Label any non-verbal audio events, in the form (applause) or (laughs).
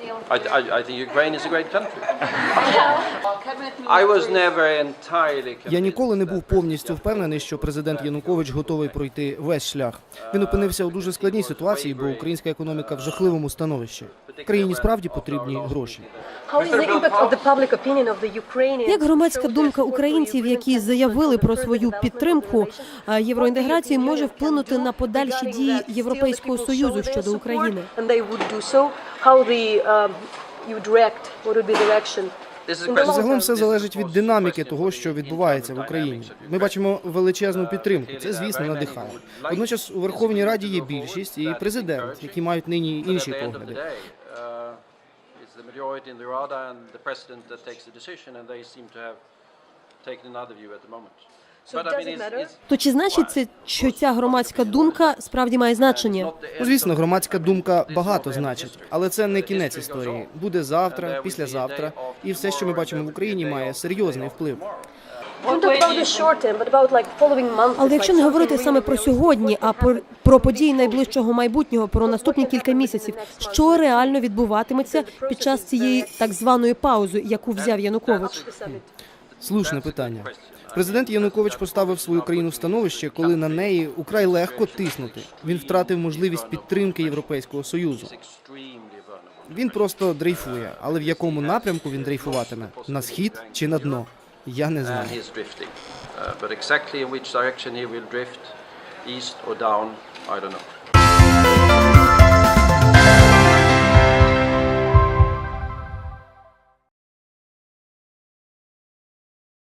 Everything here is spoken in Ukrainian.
deal? I, I, I think Ukraine is a great country. (laughs) (laughs) I was never entirely Я ніколи не був повністю впевнений, що президент Янукович готовий пройти весь шлях. Він опинився у дуже складній ситуації, бо українська економіка в жахливому становищі. Країні справді потрібні гроші. Як громадська думка українців, які заявили про свою підтримку євроінтеграції, може вплинути на подальші дії Європейського союзу щодо України? Um, Загалом все залежить від динаміки того, що відбувається в Україні. Ми бачимо величезну підтримку. Це звісно надихає. Водночас у Верховній Раді є більшість і президент, які мають нині інші погляди. uh, taken another view at the moment. То чи значить це, що ця громадська думка справді має значення? Ну, звісно, громадська думка багато значить, але це не кінець історії. Буде завтра, післязавтра, і все, що ми бачимо в Україні, має серйозний вплив. Але якщо не говорити саме про сьогодні, а про, про події найближчого майбутнього, про наступні кілька місяців, що реально відбуватиметься під час цієї так званої паузи, яку взяв Янукович? Слушне питання. Президент Янукович поставив свою країну в становище, коли на неї украй легко тиснути. Він втратив можливість підтримки Європейського союзу. Він просто дрейфує, але в якому напрямку він дрейфуватиме на схід чи на дно? Я не знаю. Drifting. Uh, but exactly in which east or down, I don't know.